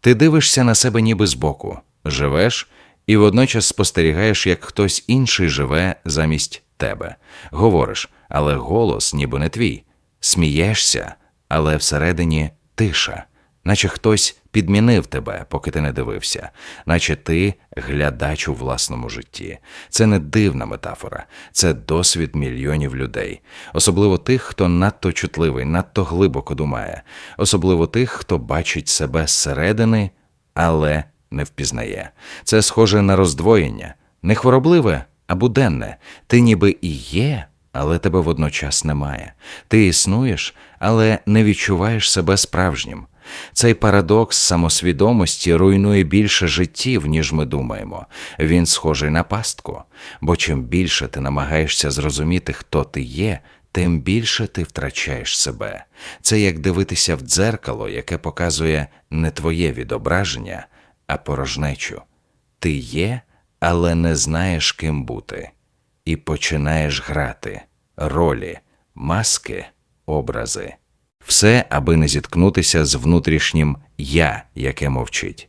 Ти дивишся на себе ніби збоку, живеш і водночас спостерігаєш, як хтось інший живе замість тебе. Говориш, але голос ніби не твій. Смієшся, але всередині тиша, наче хтось підмінив тебе, поки ти не дивився, наче ти глядач у власному житті. Це не дивна метафора, це досвід мільйонів людей, особливо тих, хто надто чутливий, надто глибоко думає, особливо тих, хто бачить себе зсередини, але не впізнає. Це схоже на роздвоєння, не хворобливе, а буденне. Ти ніби і є, але тебе водночас немає. Ти існуєш, але не відчуваєш себе справжнім. Цей парадокс самосвідомості руйнує більше життів, ніж ми думаємо. Він схожий на пастку, бо чим більше ти намагаєшся зрозуміти, хто ти є, тим більше ти втрачаєш себе. Це як дивитися в дзеркало, яке показує не твоє відображення, а порожнечу. Ти є, але не знаєш, ким бути, і починаєш грати ролі, маски, образи. Все, аби не зіткнутися з внутрішнім я, яке мовчить.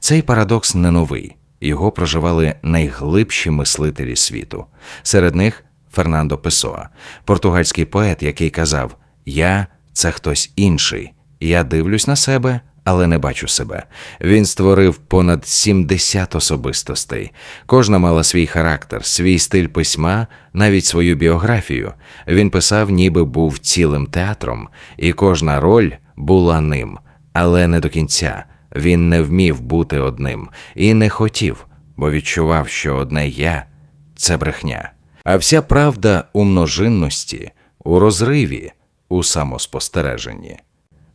Цей парадокс не новий. Його проживали найглибші мислителі світу. Серед них Фернандо Песоа, португальський поет, який казав: Я це хтось інший. Я дивлюсь на себе, але не бачу себе. Він створив понад 70 особистостей. Кожна мала свій характер, свій стиль письма, навіть свою біографію. Він писав, ніби був цілим театром, і кожна роль була ним, але не до кінця. Він не вмів бути одним і не хотів, бо відчував, що одне я це брехня. А вся правда у множинності, у розриві, у самоспостереженні.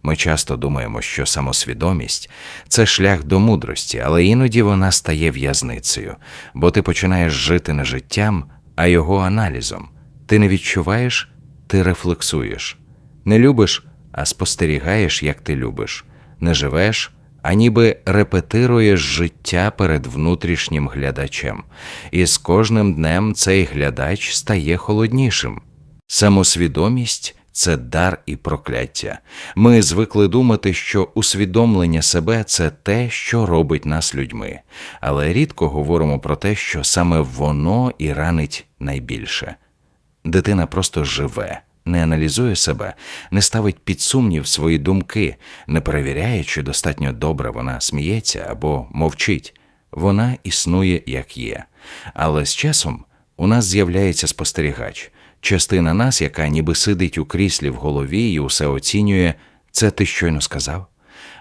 Ми часто думаємо, що самосвідомість це шлях до мудрості, але іноді вона стає в'язницею, бо ти починаєш жити не життям, а його аналізом. Ти не відчуваєш, ти рефлексуєш, не любиш, а спостерігаєш, як ти любиш, не живеш, а ніби репетируєш життя перед внутрішнім глядачем, і з кожним днем цей глядач стає холоднішим. Самосвідомість це дар і прокляття. Ми звикли думати, що усвідомлення себе це те, що робить нас людьми, але рідко говоримо про те, що саме воно і ранить найбільше. Дитина просто живе, не аналізує себе, не ставить під сумнів свої думки, не перевіряє, чи достатньо добре вона сміється або мовчить. Вона існує як є. Але з часом у нас з'являється спостерігач, частина нас, яка ніби сидить у кріслі в голові і усе оцінює, це ти щойно сказав?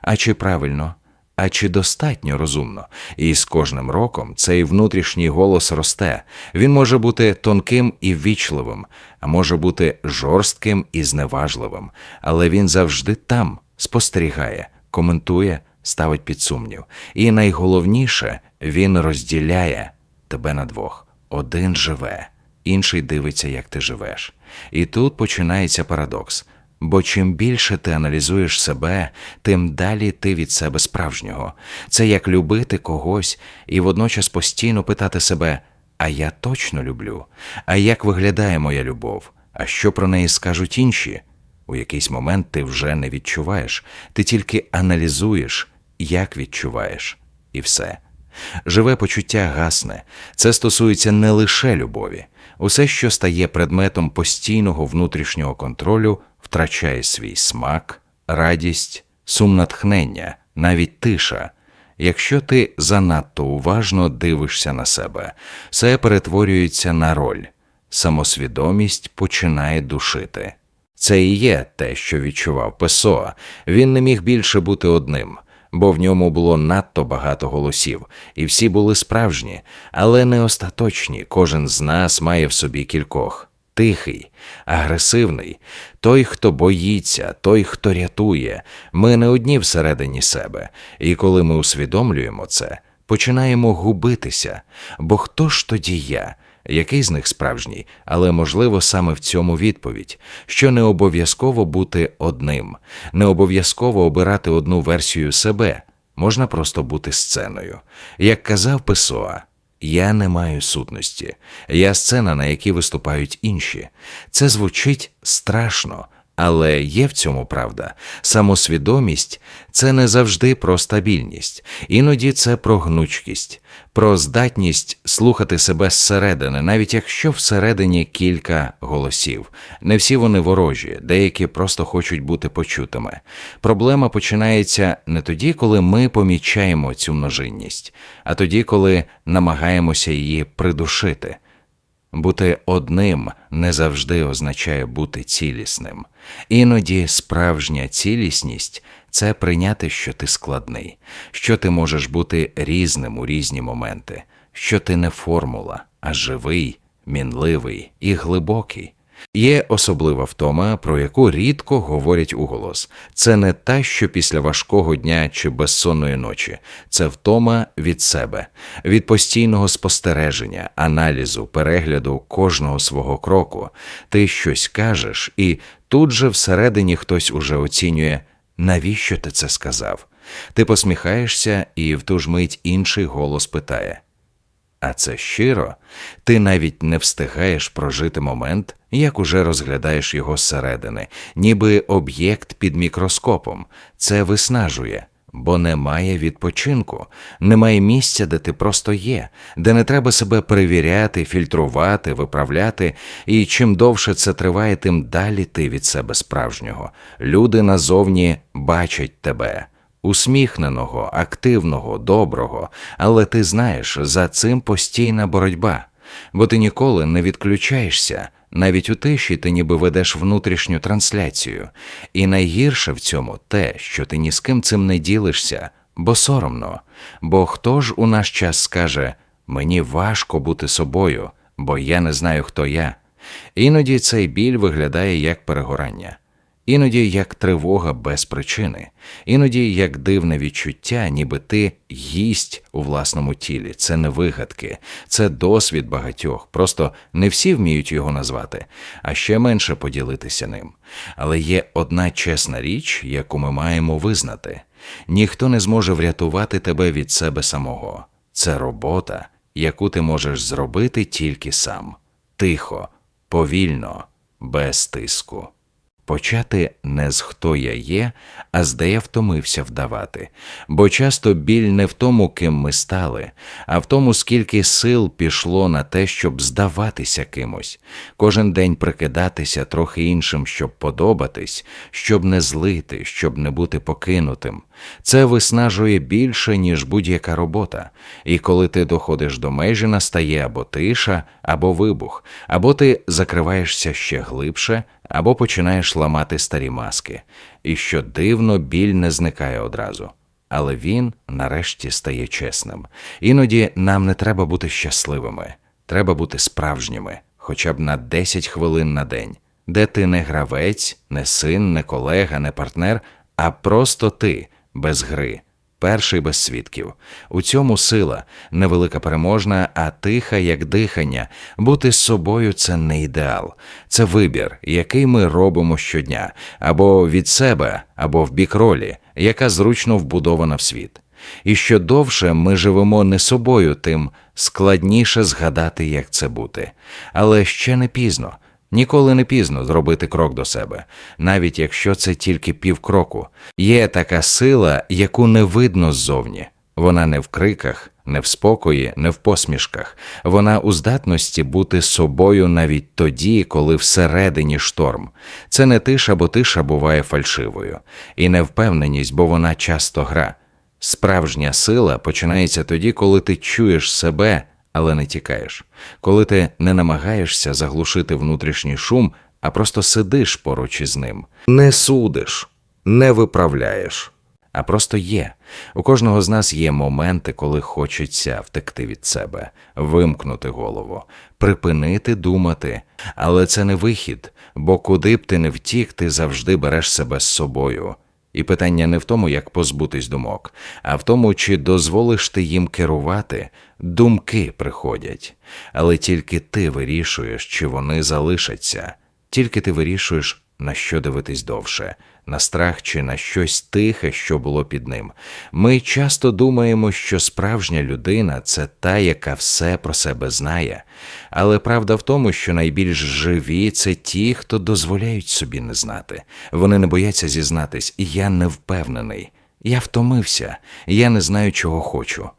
А чи правильно, а чи достатньо розумно? І з кожним роком цей внутрішній голос росте. Він може бути тонким і ввічливим, а може бути жорстким і зневажливим, але він завжди там спостерігає, коментує, ставить під сумнів. І найголовніше, він розділяє тебе на двох. Один живе, інший дивиться, як ти живеш. І тут починається парадокс. Бо чим більше ти аналізуєш себе, тим далі ти від себе справжнього. Це як любити когось і водночас постійно питати себе: а я точно люблю? А як виглядає моя любов? А що про неї скажуть інші? У якийсь момент ти вже не відчуваєш, ти тільки аналізуєш, як відчуваєш, і все. Живе почуття гасне. Це стосується не лише любові. Усе, що стає предметом постійного внутрішнього контролю, втрачає свій смак, радість, сум натхнення, навіть тиша. Якщо ти занадто уважно дивишся на себе, все перетворюється на роль, самосвідомість починає душити. Це і є те, що відчував Песоа. Він не міг більше бути одним, бо в ньому було надто багато голосів, і всі були справжні, але не остаточні. Кожен з нас має в собі кількох. Тихий, агресивний, той, хто боїться, той, хто рятує. Ми не одні всередині себе, і коли ми усвідомлюємо це, починаємо губитися. Бо хто ж тоді я? Який з них справжній, але можливо саме в цьому відповідь, що не обов'язково бути одним, не обов'язково обирати одну версію себе, можна просто бути сценою. Як казав Песоа, я не маю сутності, я сцена, на якій виступають інші. Це звучить страшно, Але є в цьому правда. Самосвідомість це не завжди про стабільність, іноді це про гнучкість, про здатність слухати себе зсередини, навіть якщо всередині кілька голосів. Не всі вони ворожі, деякі просто хочуть бути почутими. Проблема починається не тоді, коли ми помічаємо цю множинність, а тоді, коли намагаємося її придушити. Бути одним не завжди означає бути цілісним. Іноді справжня цілісність це прийняти, що ти складний, що ти можеш бути різним у різні моменти, що ти не формула, а живий, мінливий і глибокий. Є особлива втома, про яку рідко говорять уголос. Це не та, що після важкого дня чи безсонної ночі, це втома від себе, від постійного спостереження, аналізу, перегляду кожного свого кроку. Ти щось кажеш, і тут же всередині хтось уже оцінює, навіщо ти це сказав. Ти посміхаєшся, і в ту ж мить інший голос питає. А це щиро, ти навіть не встигаєш прожити момент, як уже розглядаєш його зсередини, ніби об'єкт під мікроскопом. Це виснажує, бо немає відпочинку, немає місця, де ти просто є, де не треба себе перевіряти, фільтрувати, виправляти, і чим довше це триває, тим далі ти від себе справжнього. Люди назовні бачать тебе усміхненого, активного, доброго, але ти знаєш, за цим постійна боротьба, бо ти ніколи не відключаєшся. Навіть у тиші ти ніби ведеш внутрішню трансляцію, і найгірше в цьому те, що ти ні з ким цим не ділишся, бо соромно. Бо хто ж у наш час скаже мені важко бути собою, бо я не знаю, хто я. Іноді цей біль виглядає як перегорання іноді як тривога без причини, іноді як дивне відчуття, ніби ти гість у власному тілі. Це не вигадки, це досвід багатьох. Просто не всі вміють його назвати, а ще менше поділитися ним. Але є одна чесна річ, яку ми маємо визнати: ніхто не зможе врятувати тебе від себе самого. Це робота, яку ти можеш зробити тільки сам, тихо, повільно, без тиску. Почати не з хто я є, а з де я втомився вдавати, бо часто біль не в тому, ким ми стали, а в тому, скільки сил пішло на те, щоб здаватися кимось, кожен день прикидатися трохи іншим, щоб подобатись, щоб не злити, щоб не бути покинутим. Це виснажує більше, ніж будь-яка робота, і коли ти доходиш до межі, настає або тиша, або вибух, або ти закриваєшся ще глибше, або починаєш ламати старі маски, і що дивно, біль не зникає одразу. Але він нарешті стає чесним. Іноді нам не треба бути щасливими, треба бути справжніми, хоча б на 10 хвилин на день, де ти не гравець, не син, не колега, не партнер, а просто ти без гри, перший без свідків. У цьому сила невелика переможна, а тиха, як дихання. Бути з собою це не ідеал, це вибір, який ми робимо щодня, або від себе, або в бік ролі, яка зручно вбудована в світ. І що довше ми живемо не собою, тим складніше згадати, як це бути. Але ще не пізно. Ніколи не пізно зробити крок до себе, навіть якщо це тільки півкроку. Є така сила, яку не видно ззовні. Вона не в криках, не в спокої, не в посмішках. Вона у здатності бути собою навіть тоді, коли всередині шторм. Це не тиша, бо тиша буває фальшивою, і невпевненість, бо вона часто гра. Справжня сила починається тоді, коли ти чуєш себе але не тікаєш, коли ти не намагаєшся заглушити внутрішній шум, а просто сидиш поруч із ним, не судиш, не виправляєш, а просто є. У кожного з нас є моменти, коли хочеться втекти від себе, вимкнути голову, припинити думати, але це не вихід, бо куди б ти не втік, ти завжди береш себе з собою. І питання не в тому, як позбутись думок, а в тому, чи дозволиш ти їм керувати, думки приходять, але тільки ти вирішуєш, чи вони залишаться, тільки ти вирішуєш, на що дивитись довше, на страх чи на щось тихе, що було під ним. Ми часто думаємо, що справжня людина це та, яка все про себе знає. Але правда в тому, що найбільш живі це ті, хто дозволяють собі не знати. Вони не бояться зізнатись, я не впевнений. Я втомився, я не знаю, чого хочу.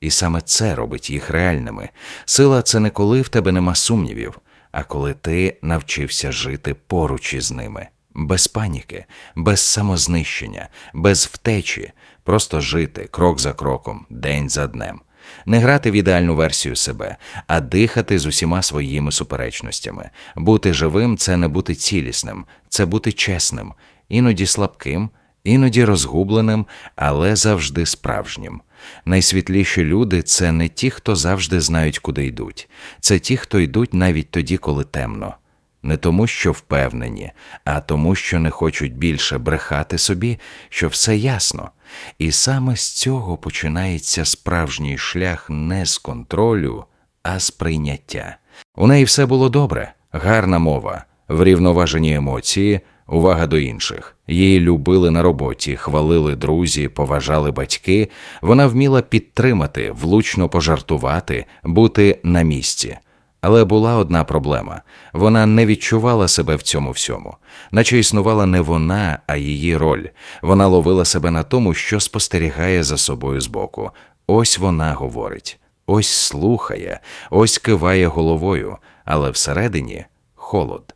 І саме це робить їх реальними. Сила це не коли в тебе нема сумнівів, а коли ти навчився жити поруч із ними, без паніки, без самознищення, без втечі, просто жити крок за кроком, день за днем. Не грати в ідеальну версію себе, а дихати з усіма своїми суперечностями. Бути живим це не бути цілісним, це бути чесним, іноді слабким, іноді розгубленим, але завжди справжнім. Найсвітліші люди це не ті, хто завжди знають, куди йдуть, це ті, хто йдуть навіть тоді, коли темно. Не тому, що впевнені, а тому, що не хочуть більше брехати собі, що все ясно. І саме з цього починається справжній шлях не з контролю, а з прийняття. У неї все було добре, гарна мова, врівноважені емоції, увага до інших. Її любили на роботі, хвалили друзі, поважали батьки. Вона вміла підтримати, влучно пожартувати, бути на місці. Але була одна проблема вона не відчувала себе в цьому всьому, наче існувала не вона, а її роль. Вона ловила себе на тому, що спостерігає за собою збоку. Ось вона говорить, ось слухає, ось киває головою, але всередині холод.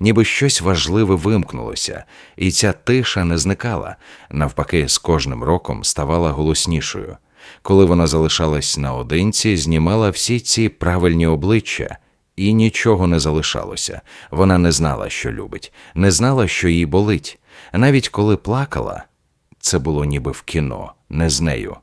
Ніби щось важливе вимкнулося, і ця тиша не зникала, навпаки, з кожним роком ставала голоснішою. Коли вона залишалась наодинці, знімала всі ці правильні обличчя, і нічого не залишалося. Вона не знала, що любить, не знала, що їй болить. Навіть коли плакала, це було ніби в кіно, не з нею.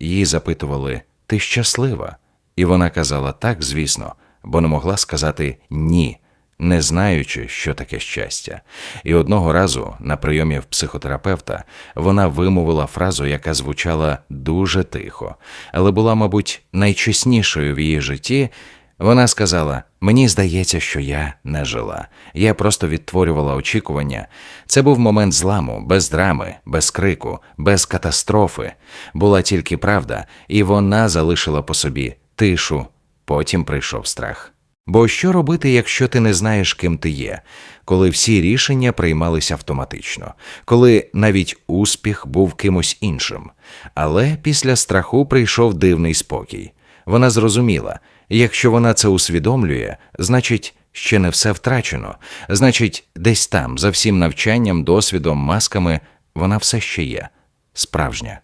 Її запитували Ти щаслива? І вона казала так, звісно, бо не могла сказати ні не знаючи, що таке щастя. І одного разу на прийомі в психотерапевта вона вимовила фразу, яка звучала дуже тихо, але була, мабуть, найчеснішою в її житті. Вона сказала: Мені здається, що я не жила. Я просто відтворювала очікування. Це був момент зламу, без драми, без крику, без катастрофи. Була тільки правда, і вона залишила по собі тишу. Потім прийшов страх. Бо що робити, якщо ти не знаєш, ким ти є, коли всі рішення приймалися автоматично, коли навіть успіх був кимось іншим. Але після страху прийшов дивний спокій. Вона зрозуміла, якщо вона це усвідомлює, значить, ще не все втрачено, значить, десь там, за всім навчанням, досвідом, масками, вона все ще є, справжня.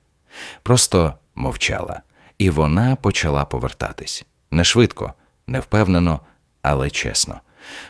Просто мовчала, і вона почала повертатись. Не швидко невпевнено, але чесно.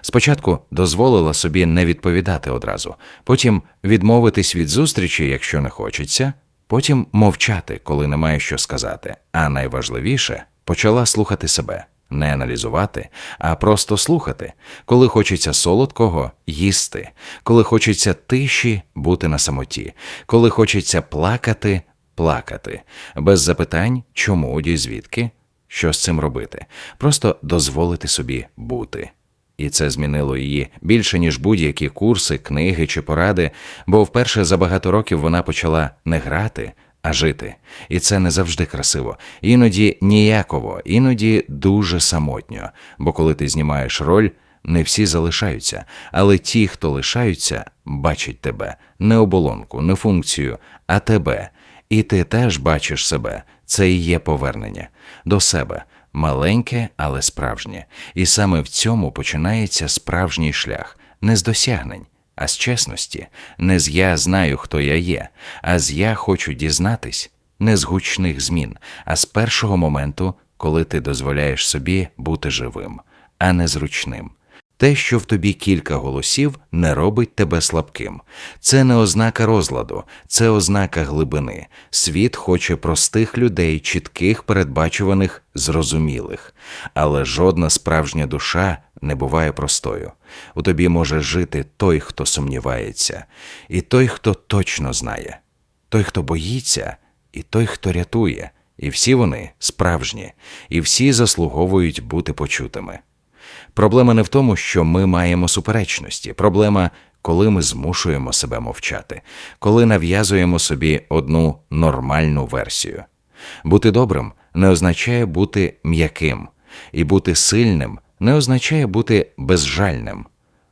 Спочатку дозволила собі не відповідати одразу, потім відмовитись від зустрічі, якщо не хочеться, потім мовчати, коли немає що сказати. А найважливіше почала слухати себе, не аналізувати, а просто слухати, коли хочеться солодкого їсти, коли хочеться тиші бути на самоті, коли хочеться плакати, плакати, без запитань, чому і звідки, що з цим робити, просто дозволити собі бути. І це змінило її більше, ніж будь-які курси, книги чи поради, бо вперше за багато років вона почала не грати, а жити. І це не завжди красиво, іноді ніяково, іноді дуже самотньо. Бо коли ти знімаєш роль, не всі залишаються, але ті, хто лишаються, бачать тебе не оболонку, не функцію, а тебе. І ти теж бачиш себе, це і є повернення до себе, маленьке, але справжнє. І саме в цьому починається справжній шлях, не з досягнень, а з чесності, не з я знаю, хто я є, а з я хочу дізнатись, не з гучних змін, а з першого моменту, коли ти дозволяєш собі бути живим, а не зручним. Те, що в тобі кілька голосів, не робить тебе слабким. Це не ознака розладу, це ознака глибини. Світ хоче простих людей, чітких, передбачуваних, зрозумілих. Але жодна справжня душа не буває простою. У тобі може жити той, хто сумнівається, і той, хто точно знає, той, хто боїться, і той, хто рятує. І всі вони справжні, і всі заслуговують бути почутими. Проблема не в тому, що ми маємо суперечності. Проблема, коли ми змушуємо себе мовчати, коли нав'язуємо собі одну нормальну версію. Бути добрим не означає бути м'яким, і бути сильним не означає бути безжальним.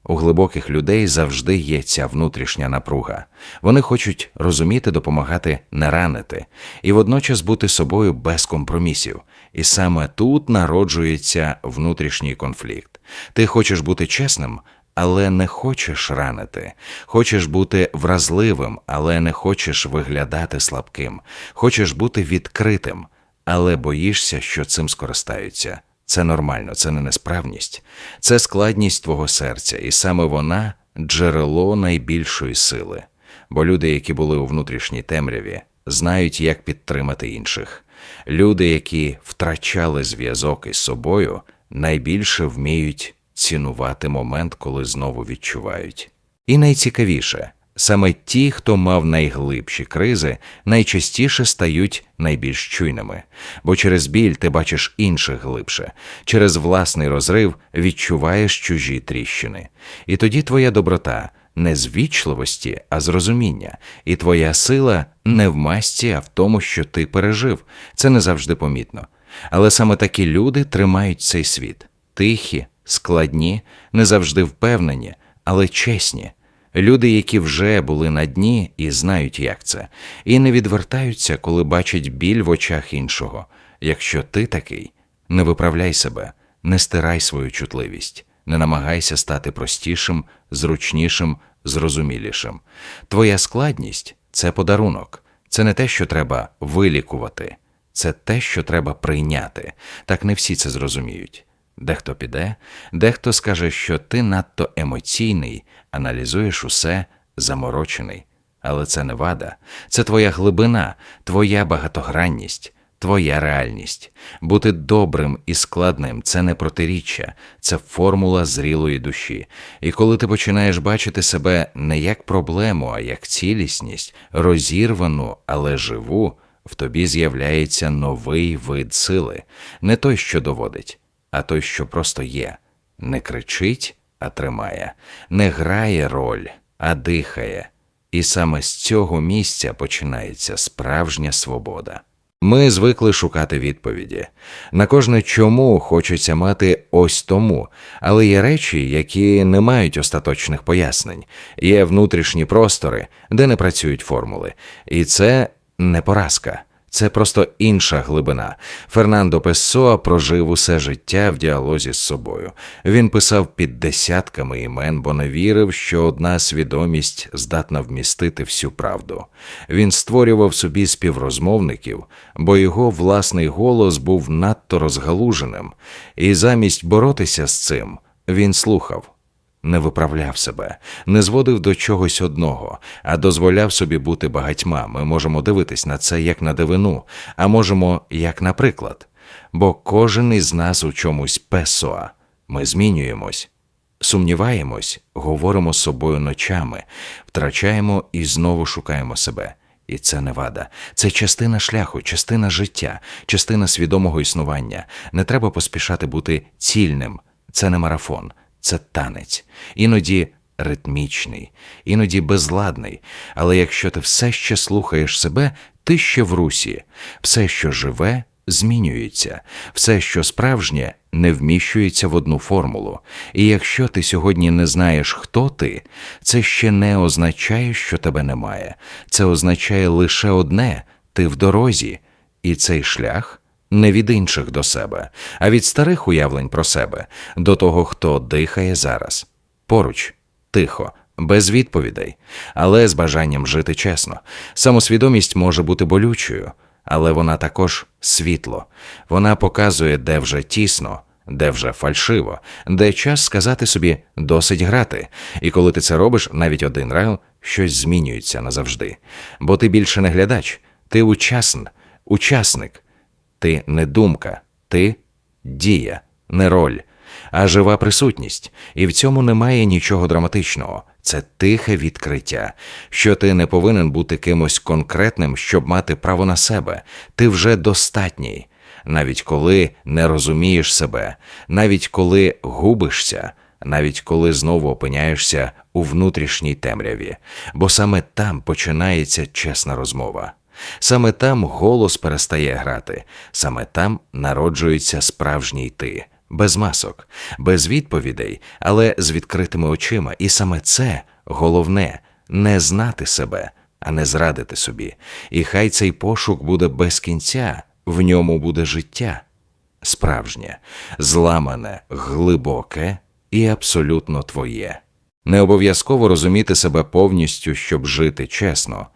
У глибоких людей завжди є ця внутрішня напруга. Вони хочуть розуміти, допомагати, не ранити, і водночас бути собою без компромісів. І саме тут народжується внутрішній конфлікт. Ти хочеш бути чесним, але не хочеш ранити. Хочеш бути вразливим, але не хочеш виглядати слабким. Хочеш бути відкритим, але боїшся, що цим скористаються. Це нормально, це не несправність, це складність твого серця, і саме вона джерело найбільшої сили. Бо люди, які були у внутрішній темряві, знають, як підтримати інших. Люди, які втрачали зв'язок із собою, найбільше вміють цінувати момент, коли знову відчувають. І найцікавіше, саме ті, хто мав найглибші кризи, найчастіше стають найбільш чуйними, бо через біль ти бачиш інших глибше, через власний розрив відчуваєш чужі тріщини. І тоді твоя доброта не з вічливості, а з розуміння, і твоя сила не в масті, а в тому, що ти пережив. Це не завжди помітно. Але саме такі люди тримають цей світ тихі, складні, не завжди впевнені, але чесні. Люди, які вже були на дні і знають, як це, і не відвертаються, коли бачать біль в очах іншого. Якщо ти такий, не виправляй себе, не стирай свою чутливість, не намагайся стати простішим, зручнішим, зрозумілішим. Твоя складність це подарунок, це не те, що треба вилікувати, це те, що треба прийняти. Так не всі це зрозуміють. Дехто піде, дехто скаже, що ти надто емоційний, аналізуєш усе заморочений. Але це не вада, це твоя глибина, твоя багатогранність, твоя реальність. Бути добрим і складним це не протиріччя, це формула зрілої душі. І коли ти починаєш бачити себе не як проблему, а як цілісність, розірвану, але живу, в тобі з'являється новий вид сили, не той, що доводить а той, що просто є, не кричить, а тримає, не грає роль, а дихає. І саме з цього місця починається справжня свобода. Ми звикли шукати відповіді. На кожне чому хочеться мати ось тому, але є речі, які не мають остаточних пояснень, є внутрішні простори, де не працюють формули, і це не поразка. Це просто інша глибина. Фернандо Пессоа прожив усе життя в діалозі з собою. Він писав під десятками імен, бо не вірив, що одна свідомість здатна вмістити всю правду. Він створював собі співрозмовників, бо його власний голос був надто розгалуженим, і замість боротися з цим він слухав не виправляв себе, не зводив до чогось одного, а дозволяв собі бути багатьма. Ми можемо дивитись на це як на дивину, а можемо як на приклад. Бо кожен із нас у чомусь песоа. Ми змінюємось, сумніваємось, говоримо з собою ночами, втрачаємо і знову шукаємо себе. І це не вада, це частина шляху, частина життя, частина свідомого існування. Не треба поспішати бути цільним. Це не марафон, це танець, іноді ритмічний, іноді безладний. Але якщо ти все ще слухаєш себе, ти ще в русі, все, що живе, змінюється, все, що справжнє, не вміщується в одну формулу. І якщо ти сьогодні не знаєш, хто ти, це ще не означає, що тебе немає. Це означає лише одне ти в дорозі, і цей шлях не від інших до себе, а від старих уявлень про себе, до того, хто дихає зараз. Поруч, тихо, без відповідей, але з бажанням жити чесно. Самосвідомість може бути болючою, але вона також світло. Вона показує, де вже тісно. Де вже фальшиво, де час сказати собі досить грати, і коли ти це робиш, навіть один райл, щось змінюється назавжди. Бо ти більше не глядач, ти учасн, учасник, ти не думка, ти дія, не роль, а жива присутність. І в цьому немає нічого драматичного. Це тихе відкриття, що ти не повинен бути кимось конкретним, щоб мати право на себе. Ти вже достатній, навіть коли не розумієш себе, навіть коли губишся, навіть коли знову опиняєшся у внутрішній темряві, бо саме там починається чесна розмова. Саме там голос перестає грати, саме там народжується справжній ти, без масок, без відповідей, але з відкритими очима. І саме це головне не знати себе, а не зрадити собі. І хай цей пошук буде без кінця, в ньому буде життя. Справжнє, зламане, глибоке і абсолютно твоє. Не обов'язково розуміти себе повністю, щоб жити чесно.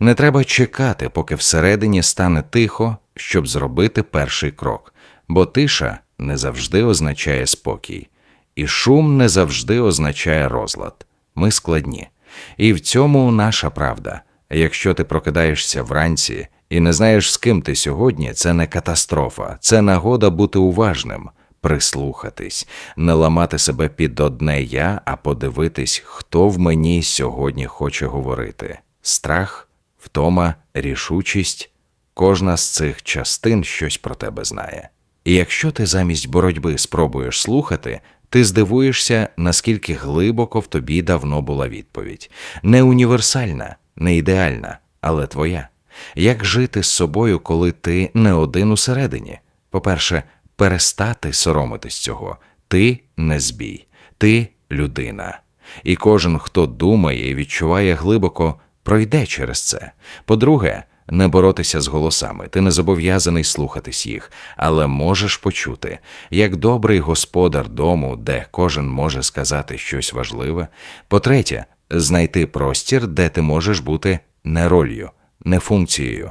Не треба чекати, поки всередині стане тихо, щоб зробити перший крок, бо тиша не завжди означає спокій, і шум не завжди означає розлад. Ми складні. І в цьому наша правда. Якщо ти прокидаєшся вранці і не знаєш, з ким ти сьогодні, це не катастрофа, це нагода бути уважним, прислухатись, не ламати себе під одне я, а подивитись, хто в мені сьогодні хоче говорити. Страх, втома, рішучість кожна з цих частин щось про тебе знає. І якщо ти замість боротьби спробуєш слухати, ти здивуєшся, наскільки глибоко в тобі давно була відповідь. Не універсальна, не ідеальна, але твоя. Як жити з собою, коли ти не один усередині? По-перше, перестати соромитись цього. Ти не збій, ти людина. І кожен, хто думає і відчуває глибоко, пройде через це. По-друге, не боротися з голосами, ти не зобов'язаний слухатись їх, але можеш почути, як добрий господар дому, де кожен може сказати щось важливе. По-третє, знайти простір, де ти можеш бути не ролью, не функцією,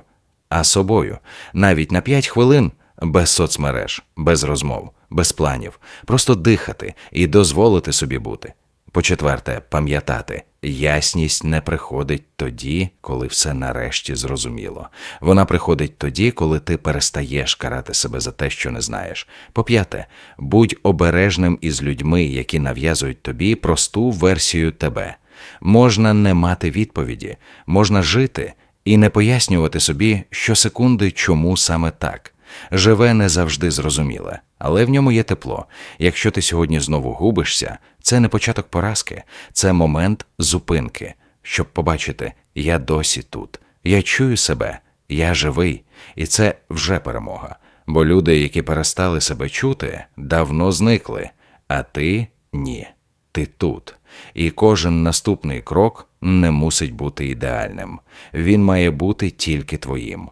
а собою, навіть на п'ять хвилин без соцмереж, без розмов, без планів, просто дихати і дозволити собі бути. По-четверте, пам'ятати, ясність не приходить тоді, коли все нарешті зрозуміло. Вона приходить тоді, коли ти перестаєш карати себе за те, що не знаєш. По-п'яте, будь обережним із людьми, які нав'язують тобі просту версію тебе. Можна не мати відповіді, можна жити і не пояснювати собі щосекунди, чому саме так. Живе не завжди зрозуміле, але в ньому є тепло. Якщо ти сьогодні знову губишся, це не початок поразки, це момент зупинки, щоб побачити, я досі тут, я чую себе, я живий, і це вже перемога. Бо люди, які перестали себе чути, давно зникли, а ти ні. Ти тут. І кожен наступний крок не мусить бути ідеальним. Він має бути тільки твоїм.